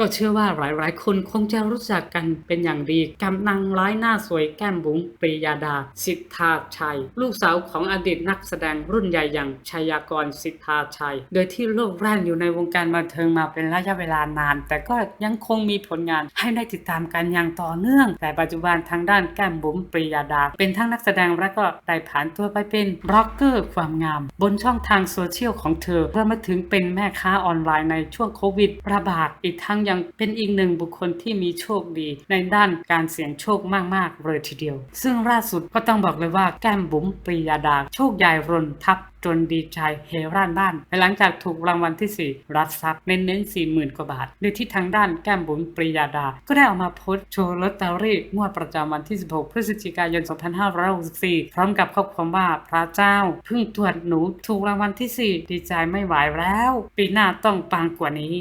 ก็เชื่อว่าหลายๆ คนคงจะรู้จักกันเป็นอย่างดีกับนางร้ายหน้าสวยแก้มบุ๋มปรียาดา สิทธาชัย ลูกสาวของอดีตนักแสดงรุ่นใหญ่อย่างชายากรสิทธาชัย โดยที่โลกแรกอยู่ในวงการบันเทิงมาเป็นระยะเวลานาน แต่ก็ยังคงมีผลงานให้ได้ติดตามกันอย่างต่อเนื่อง แต่ปัจจุบันทางด้านแก้มบุ๋มปรียาดา เป็นทั้งนักแสดงและก็ได้ผ่านตัวไปเป็นบล็อกเกอร์ความงาม บนช่องทางโซเชียลของเธอรวมมาถึงเป็นแม่ค้าออนไลน์ในช่วงโควิดระบาดอีกทั้งยังเป็นอีกหนึ่งบุคคลที่มีโชคดี ในด้านการเสี่ยงโชคมากๆเลยทีเดียว ซึ่งล่าสุดก็ต้องบอกเลยว่าแก้มบุ๋มปรียาดา โชคใหญ่รนทับจนดีใจเฮร่านบ้านหลังจากถูกรางวัลที่ 4 รับทรัพย์เน้นๆ4 0,000 กว่าบาทโดยที่ทางด้านแก้มบุ๋มปรียาดา ก็ได้ออกมาโพสต์โชว์ลอตเตอรี่งวดประจำวันที่ 16 พฤศจิกายน 2564 พร้อมกับข้อความว่าพระเจ้าเพิ่งตรวจหนูถูกรางวัลที่ 4 ดีใจไม่ไหวแล้ว ปีหน้าต้องปังกว่านี้